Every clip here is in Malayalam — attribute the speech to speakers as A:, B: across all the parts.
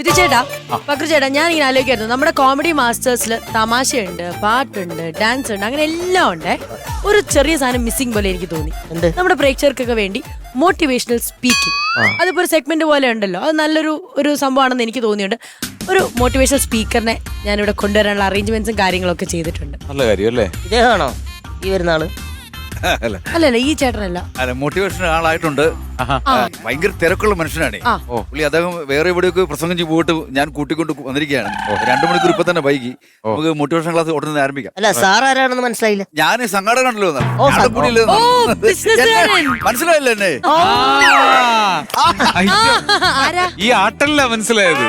A: വിധു ചേട്ടാ പക്രു ചേട്ടാ ഞാൻ ഇങ്ങനെ ആലോചിക്കായിരുന്നു. നമ്മുടെ കോമഡി മാസ്റ്റേഴ്സിൽ തമാശയുണ്ട് പാട്ടുണ്ട് ഡാൻസ് ഉണ്ട് അങ്ങനെ എല്ലാം ഉണ്ട്. ഒരു ചെറിയ സാധനം മിസ്സിംഗ് പോലെ എനിക്ക് തോന്നി? നമ്മുടെ പ്രേക്ഷകർക്കൊക്കെ വേണ്ടി മോട്ടിവേഷണൽ സ്പീക്കിംഗ് അതിപ്പോ ഒരു സെഗ്മെന്റ് പോലെ ഉണ്ടല്ലോ. അത് നല്ലൊരു ഒരു സംഭവമാണെന്ന് എനിക്ക് തോന്നിയുണ്ട് ഒരു മോട്ടിവേഷണൽ സ്പീക്കറിനെ ഞാൻ ഇവിടെ കൊണ്ടുവരാനുള്ള അറേഞ്ച്മെന്റ്സും കാര്യങ്ങളൊക്കെ ചെയ്തിട്ടുണ്ട്.
B: നല്ല കാര്യം അല്ലേ?
C: ഇദ്ദേഹമാണോ ഈ വരുന്ന ആൾ?
B: അല്ല.
A: അല്ലല്ല ഈ ചേട്ടനല്ല.
D: അല്ല മോട്ടിവേഷൻ ആളായിട്ടുണ്ട്. ഭയങ്കര തിരക്കുള്ള മനുഷ്യനാണ്. പുള്ളി അദ്ദേഹം വേറെ എവിടെയൊക്കെ പ്രസംഗം ചെയ്ത് പോയിട്ട് ഞാൻ കൂട്ടിക്കൊണ്ട് വന്നിരിക്കുകയാണ്. രണ്ടു മണിക്കൂർ ഇപ്പൊ തന്നെ വൈകി. നമുക്ക് മോട്ടിവേഷൻ ക്ലാസ് ഉടനെ തന്നെ ആരംഭിക്കാം.
C: അല്ല സാർ ആരാണെന്ന് മനസ്സിലായില്ല?
D: ഞാൻ സംഘടനല്ലോ
C: ഓ,
D: മനസ്സിലായില്ല എന്നെ?
B: ഈ ആട്ടല്ല മനസ്സിലായത്.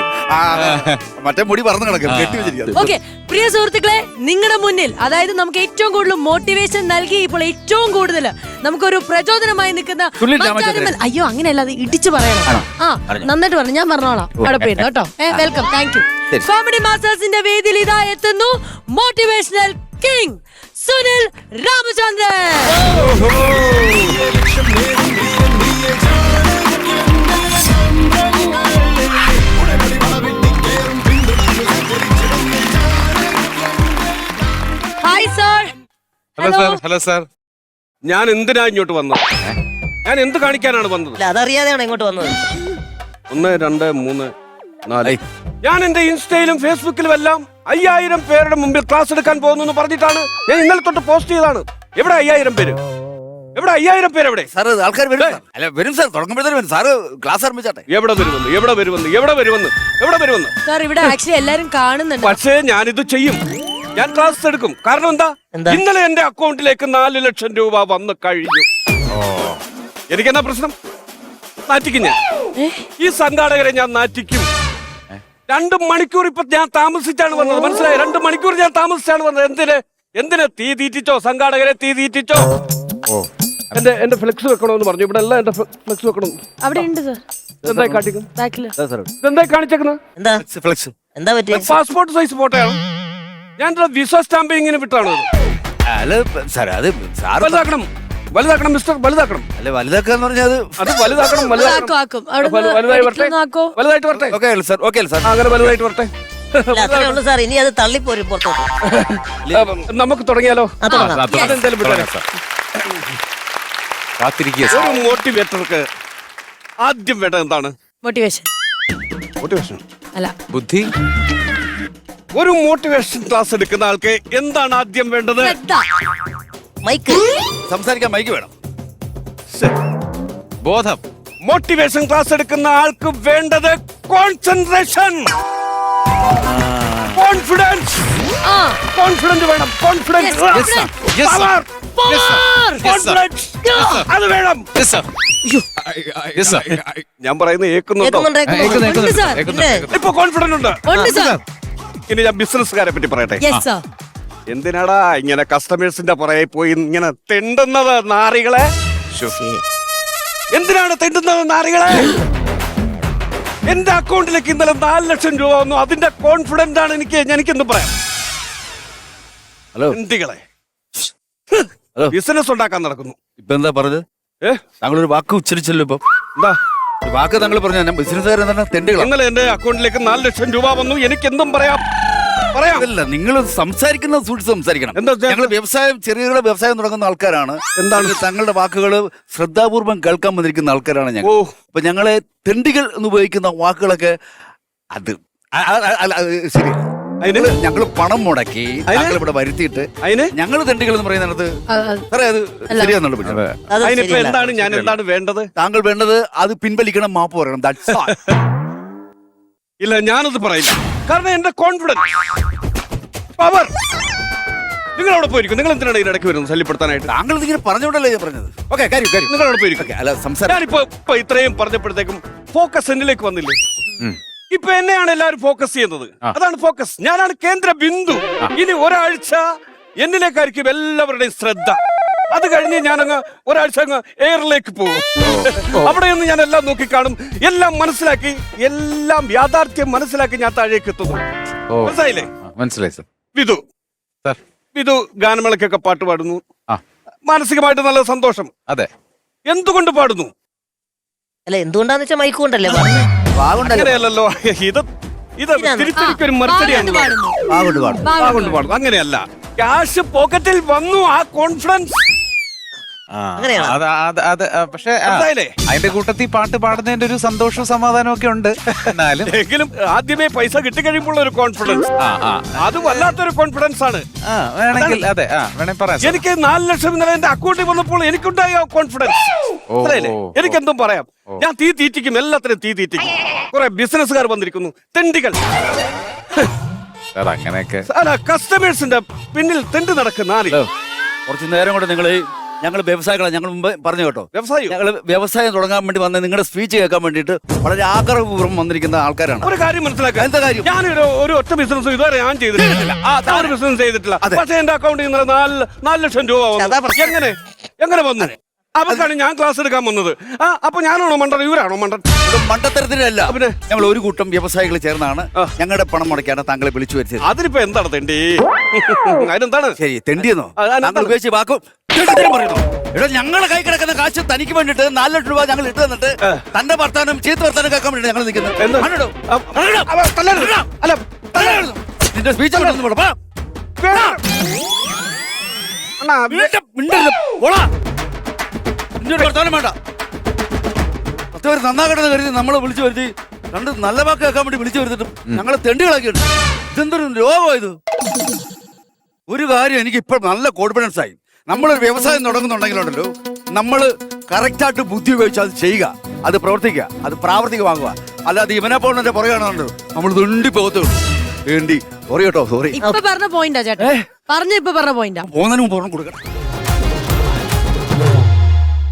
D: മറ്റേ മുടി പറന്ന് കിടക്കും. കെട്ടി വെച്ചിരിക്കുന്നത്
A: ഓക്കെ പ്രിയ സുഹൃത്തുക്കളെ നിങ്ങളുടെ മുന്നിൽ അതായത് നമുക്ക് ഏറ്റവും കൂടുതൽ മോട്ടിവേഷൻ നൽകി ഇപ്പോൾ ഏറ്റവും കൂടുതൽ നമുക്കൊരു പ്രചോദനമായി നിൽക്കുന്ന മറ്റാരുമല്ല- അയ്യോ അങ്ങനെയല്ല അത് ഇടിച്ചു പറയണം. ആ നന്നായിട്ട് പറഞ്ഞു. ഞാൻ പറഞ്ഞോളാം. അവിടെ പോയിരുന്നു കേട്ടോ. ഏ വെൽക്കം താങ്ക് യു കോമഡി മാസ്റ്റേഴ്സിന്റെ വേദിയിൽ ഇതാ എത്തുന്നു motivational king Sunil Ramachandran. Hi sir
B: hello sir hello sir
E: ഞാൻ എന്തിനാ ഇങ്ങോട്ട് വന്നത്? ഞാൻ എന്ത് കാണിക്കാനാണ് വന്നത്?
C: അല്ല അതറിയാതെയാണ് ഇങ്ങോട്ട് വന്നത്.
E: ഒന്ന് രണ്ട് മൂന്ന് നാല്. ഞാൻ എന്റെ ഇൻസ്റ്റയിലും ഫേസ്ബുക്കിലും എല്ലാം അയ്യായിരം പേരുടെ മുമ്പിൽ ക്ലാസ് എടുക്കാൻ പോകുന്നു എന്ന് പറഞ്ഞിട്ടാണ് ഞാൻ ഇന്നലെ തൊട്ട് പോസ്റ്റ് ചെയ്താണ് എവിടെ അയ്യായിരം പേര്? എവിടെ അയ്യായിരം പേര് എവിടെ?
D: സാറ് ആൾക്കാർ വരും അല്ല വരും സാർ. തുടങ്ങുമ്പോഴത്തേനും വരും. സാറ് ക്ലാസ് ആരംഭിച്ചാട്ടെ?
E: എവിടെ വരുമെന്ന് എവിടെ വരുമെന്ന് എവിടെ വരുമെന്ന് എവിടെ വരുമെന്ന്
A: സാർ ഇവിടെ ആക്ച്വലി എല്ലാരും കാണുന്നുണ്ട്.
E: പക്ഷേ ഞാനിത് ചെയ്യും. ഞാൻ ക്ലാസ് എടുക്കും. കാരണം എന്താ?
C: എന്താ?
E: ഇന്നലെ എന്റെ അക്കൗണ്ടിലേക്ക് നാല് ലക്ഷം രൂപ വന്ന് കഴിഞ്ഞു. എനിക്കെന്നാ പ്രശ്നം? നാറ്റിക്കും ഞാൻ. ഈ സംഘാടകരെ ഞാൻ നാറ്റിക്കും. രണ്ട് മണിക്കൂർ ഇപ്പൊ ഞാൻ താമസിച്ചാണ് വന്നത്. മനസ്സിലായി? രണ്ട് മണിക്കൂർ ഞാൻ താമസിച്ചാണ് വന്നത്. എന്തിന്? എന്തിനെ തീ തീറ്റിച്ചോ? സംഘാടകരെ തീ തീറ്റിച്ചോ? എന്റെ എന്റെ ഫ്ലെക്സ് വെക്കണമെന്ന് പറഞ്ഞു. ഇവിടെ എല്ലാം എന്റെ ഫ്ലെക്സ് വെക്കണം.
A: അവിടെ ഉണ്ട് സർ.
E: എന്തായി കാട്ടിക്കുന്നു
A: ബാക്കിൽ.
E: ഇതെന്തായി കാണിച്ചേക്കുന്നത്
C: എന്താ?
D: ഫ്ലെക്സ്.
C: എന്താ പറ്റിയ?
E: പാസ്പോർട്ട് സൈസ് ഫോട്ടോയാണ്? ഞാൻ വിസ സ്റ്റാമ്പിങ്ങിന് വിട്ടാണ്
D: അല്ല സാർ അത് സാർ
E: വലുതാക്കണം. വലുതാക്കണം മിസ്റ്റർ വലുതാക്കണം.
D: അല്ല വലുതാക്കാന്ന് പറഞ്ഞാൽ അത്
E: അത് വലുതാക്കണം വലുതാക്കും,
A: ആക്കും
E: വലുതായി വരട്ടെ.
A: നിന്ന് ആക്കോ
E: വലുതായിട്ട് വരട്ടെ.
D: Okay sir okay sir.
E: ആ, അങ്ങനെ വലുതായിട്ട് വരട്ടെ.
C: അത്രേ ഉള്ളൂ സാർ ഇനി അത് തള്ളിപ്പോരും പുറത്തോട്ട്.
E: ആ, നമുക്ക് തുടങ്ങിയാലോ?
C: ആ, തുടങ്ങാം.
E: അതെന്തായാലും വിട്ടേരെ.
B: കാത്തിരിക്കുക
E: ഒരു മോട്ടിവേറ്റർക്ക് ആദ്യം വേണ്ടത് എന്താണ്?
A: മോട്ടിവേഷൻ
E: മോട്ടിവേഷൻ
A: അല്ല.
B: ബുദ്ധി.
E: ഒരു മോട്ടിവേഷൻ ക്ലാസ് എടുക്കുന്ന ആൾക്ക് എന്താണ് ആദ്യം വേണ്ടത്?
C: മൈക്ക്.
D: സംസാരിക്കാൻ മൈക്ക് വേണം.
B: ബോധം.
E: മോട്ടിവേഷൻ ക്ലാസ് എടുക്കുന്ന ആൾക്ക് വേണ്ടത് കോൺസെൻട്രേഷൻ കോൺഫിഡൻസ്
A: ആ.
E: കോൺഫിഡൻസ് വേണം. കോൺഫിഡൻസ്. കോൺഫിഡൻസ് അത് വേണം. ഞാൻ പറയുന്നത്. ഇപ്പൊ കോൺഫിഡൻസ് ഉണ്ട്.
A: ഉണ്ട് സാർ
E: ഇനി ഞാൻ ബിസിനസ്സുകാരെ പറ്റി പറയട്ടെ.
A: യെസ് സർ
E: എന്തിനാടാ ഇങ്ങനെ കസ്റ്റമേഴ്സിന്റെ പുറകെ പോയി ഇങ്ങനെ തെണ്ടുന്നത് നാറികളെ? എന്തിനാണ് തെണ്ടുന്നത് നാറികളെ? എന്റെ അക്കൗണ്ടിലേക്ക് ഇന്നലെ നാല് ലക്ഷം രൂപ വന്നു. അതിന്റെ കോൺഫിഡന്റ് ആണ് എനിക്ക്. എനിക്കെന്ന് പറയാം.
D: ഹലോ.
E: എന്തികളെ
D: ഹലോ.
E: ബിസിനസ് ഉണ്ടാക്കാൻ നടക്കുന്നു.
D: ഇപ്പൊ എന്താ പറഞ്ഞത്?
E: ഏ?
D: താങ്കൾ ഒരു വാക്ക് ഉച്ചരിച്ചല്ലോ ഇപ്പൊ.
E: എന്താ?
D: ഒരു വാക്ക് താങ്കൾ പറഞ്ഞു ഞാൻ ബിസിനസ്സുകാരൻ തന്നെ തെണ്ടുകളാണ്
E: ഇന്നലെ എന്റെ അക്കൗണ്ടിലേക്ക് നാല് ലക്ഷം രൂപ വന്നു. എനിക്ക് എന്തും പറയാം. പറയാം.
D: അതല്ല നിങ്ങൾ സംസാരിക്കുന്ന സൂക്ഷിച്ച് സംസാരിക്കണം.
E: എന്താ ഉദ്ദേശം?
D: ഞങ്ങൾ വ്യവസായം ചെറിയ വ്യവസായം തുടങ്ങുന്ന ആൾക്കാരാണ്.
E: എന്താണ്?
D: തങ്ങളുടെ വാക്കുകൾ ശ്രദ്ധാപൂർവം കേൾക്കാൻ വന്നിരിക്കുന്ന ആൾക്കാരാണ് ഞങ്ങൾ.
E: ഓ
D: അപ്പൊ ഞങ്ങളെ തെണ്ടികൾ എന്ന് ഉപയോഗിക്കുന്ന വാക്കുകളൊക്കെ അത് അ- അ- അ- അല്ല, അത് ശരി.
E: അതിന്?
D: ഞങ്ങൾ പണം മുടക്കി ഞങ്ങൾ ഇവിടെ വരുത്തിയിട്ട്
E: അതിന്?
D: ഞങ്ങൾ തെണ്ടികൾ എന്ന് പറയുന്നത്
A: അത് അത്
D: സാറേ അത് ശരിയാന്നുള്ള പിടിച്ചത്
C: അത്.
E: അതിനിപ്പോ
C: ശരിയല്ല.
E: എന്താണ് ഞാൻ എന്താണ് വേണ്ടത്?
D: താങ്കൾ വേണ്ടത് അത് പിൻവലിക്കണം മാപ്പ് പറയണം. That's all.
E: ഇല്ല ഞാനത് പറയില്ല. കാരണം എന്റെ കോൺഫിഡൻസ് പവർ നിങ്ങൾ അവിടെ പോയിരിക്കും. നിങ്ങൾ എന്തിനാണ് ഇതിനിടയ്ക്ക് വരുന്നത്? ശല്യപ്പെടുത്താനായിട്ട്.
D: താങ്കൾ ഇതിങ്ങനെ പറഞ്ഞുകൊണ്ടല്ലേ ഞാൻ പറഞ്ഞത്? ഓക്കെ കാര്യം കാര്യം.
E: നിങ്ങൾ അവിടെ പോയിരിക്കും.
D: അല്ല സംസാരം
E: ഞാനിപ്പോ ഇപ്പൊ ഇത്രയും പറഞ്ഞപ്പോഴത്തേക്കും ഫോക്കസ് എന്നിലേക്ക് വന്നില്ലേ? ഇപ്പൊ എന്നെയാണ് എല്ലാവരും ഫോക്കസ് ചെയ്യുന്നത്. അതാണ് ഫോക്കസ് ഞാനാണ് കേന്ദ്ര ബിന്ദു ഇനി ഒരാഴ്ച എന്നിലേക്കായിരിക്കും എല്ലാവരുടെയും ശ്രദ്ധ. അത് കഴിഞ്ഞ് ഞാൻ അങ്ങ് ഒരാഴ്ച അങ്ങ് എയറിലേക്ക് പോകും. അവിടെ നിന്ന് ഞാൻ എല്ലാം നോക്കി കാണും എല്ലാം മനസ്സിലാക്കി എല്ലാം യാഥാർത്ഥ്യം മനസ്സിലാക്കി ഞാൻ താഴേക്ക് എത്തുന്നു. മനസ്സിലായില്ലേ?
B: മനസ്സിലായി സർ.
E: വിധു.
B: സർ.
E: വിധു ഗാനമേളക്കൊക്കെ പാട്ട് പാടുന്നു.
B: ആ.
E: മാനസികമായിട്ട് നല്ല സന്തോഷം.
B: അതെ.
E: എന്തുകൊണ്ട് പാടുന്നു?
C: അല്ല എന്തുകൊണ്ടാന്ന് വെച്ചാൽ മൈക്ക് കൊണ്ടല്ലേ
E: അങ്ങനെയല്ലല്ലോ. ഇത് ഇത് തിരിച്ചൊരു മറുപടിയാണ്. അങ്ങനെയല്ല. ക്യാഷ് പോക്കറ്റിൽ വന്നു ആ കോൺഫിഡൻസ്.
C: അങ്ങനെയാണോ?
B: അത് അത് അത് പക്ഷേ
E: മനസ്സിലായില്ലേ?
B: അതിന്റെ കൂട്ടത്തിൽ പാട്ട് പാടുന്നതിന്റെ ഒരു സന്തോഷവും സമാധാനവും ഒക്കെ ഉണ്ട്. എന്നാലും
E: എങ്കിലും ആദ്യമേ പൈസ കിട്ടിക്കഴിയുമ്പോൾ ഒരു കോൺഫിഡൻസ്
B: ആ ആ.
E: അത് വല്ലാത്തൊരു കോൺഫിഡൻസ് ആണ്.
B: ആ വേണമെങ്കിൽ അതെ ആ വേണേ പറയാം സാർ.
E: എനിക്ക് നാല് ലക്ഷം ഇന്നലെ എന്റെ അക്കൗണ്ടിൽ വന്നപ്പോൾ എനിക്കുണ്ടായ കോൺഫിഡൻസ്
B: ഓ,
E: മനസ്സിലായില്ലേ?
B: ഓ, ഓ.
E: എനിക്കെന്തും പറയാം. ഞാൻ തീ തീറ്റിക്കും എല്ലാത്തിനും തീ തീറ്റിക്കും. കുറെ ബിസിനസ്സുകാർ വന്നിരിക്കുന്നു. തെണ്ടികൾ.
B: സാർ അങ്ങനെയൊക്കെ.
E: അല്ല കസ്റ്റമേഴ്സിന്റെ പിന്നിൽ തെണ്ടി നടക്കുന്ന ആര്?
D: കുറച്ച് നേരം കൊണ്ട് നിങ്ങൾ ഞങ്ങൾ വ്യവസായികളാണ് ഞങ്ങൾ മുമ്പ് പറഞ്ഞു കേട്ടോ.
E: വ്യവസായി
D: ഞങ്ങൾ വ്യവസായം തുടങ്ങാൻ വേണ്ടി വന്ന നിങ്ങളുടെ സ്പീച്ച് കേൾക്കാൻ വേണ്ടിയിട്ട് വളരെ ആഗ്രഹപൂർവം വന്നിരിക്കുന്ന ആൾക്കാരാണ്.
E: ഒരു കാര്യം മനസ്സിലാക്കുക
D: എന്താ കാര്യം?
E: ഞാൻ ഒരു ഒറ്റ ബിസിനസ് ഇതുവരെ ഞാൻ ചെയ്തിട്ടില്ല. ആ ഒരു ബിസിനസ് ചെയ്തിട്ടില്ല. പക്ഷേ എന്റെ അക്കൗണ്ടിൽ നിന്ന് നാല് നാല് ലക്ഷം രൂപ വന്നു. എങ്ങനെ? എങ്ങനെ വന്നു? അവർക്കാണ് ഞാൻ ക്ലാസ് എടുക്കാൻ വന്നത്. ആ അപ്പൊ ഞാനാണോ മണ്ടൻ? ഇവരാണോ മണ്ടൻ?
D: മണ്ടത്തരത്തിലല്ല.
E: പിന്നെ?
D: ഞങ്ങൾ ഒരു കൂട്ടം വ്യവസായികൾ ചേർന്നാണ് ഞങ്ങളുടെ പണം മുടക്കാണ് താങ്കളെ വിളിച്ചു വരുത്തിയത്.
E: അതിനിപ്പോ എന്താണ് തെണ്ടി? അതിനെന്താണ്?
D: ശരി തെണ്ടിയെന്നോ? താങ്കൾ ഉപയോഗിച്ച് വാക്കും എടാ ഞങ്ങളെ കൈ കിടക്കുന്ന കാശ് തനിക്ക് വേണ്ടിട്ട് നാല് ലക്ഷം രൂപ ഞങ്ങൾ ഇട്ട് തന്നിട്ട് തന്റെ വർത്താനം ചീത്ത വർത്താനം കേൾക്കാൻ വേണ്ടി ഞങ്ങൾ നിൽക്കുന്നത്. നിന്റെ സ്പീച്ച് വർത്താനം വേണ്ട. പത്ത് പേര് നന്നാകട്ടെന്ന് കരുതി നമ്മളെ വിളിച്ചു വരുത്തി. രണ്ട് നല്ല വാക്ക് കേൾക്കാൻ വേണ്ടി വിളിച്ചു വരുത്തിട്ടും ഞങ്ങളെ തെണ്ടികളാക്കിയിട്ട് ഇതെന്തൊരു രോഗമായത് ഒരു കാര്യം എനിക്ക് ഇപ്പൊ നല്ല കോൺഫിഡൻസ് ആയി. നമ്മളൊരു വ്യവസായം തുടങ്ങുന്നുണ്ടെങ്കിലുണ്ടല്ലോ നമ്മൾ കറക്റ്റായിട്ട് ബുദ്ധി ഉപയോഗിച്ച് അത് ചെയ്യുക അത് പ്രവർത്തിക്കുക അത് പ്രാവർത്തികമാകുക അല്ലാതെ ഇവനെ പോകണന്റെ പുറകെയാണല്ലോ നമ്മൾ തുണ്ടി പോകത്തുള്ളൂ വേണ്ടി സോറി കേട്ടോ സോറി
A: ഇപ്പൊ പറഞ്ഞ പോയിന്റാ ചേട്ടാ. പറഞ്ഞ ഇപ്പൊ പറഞ്ഞ പോയിന്റാ
D: പോകുന്നതിന് മുമ്പ് കൊടുക്കണം.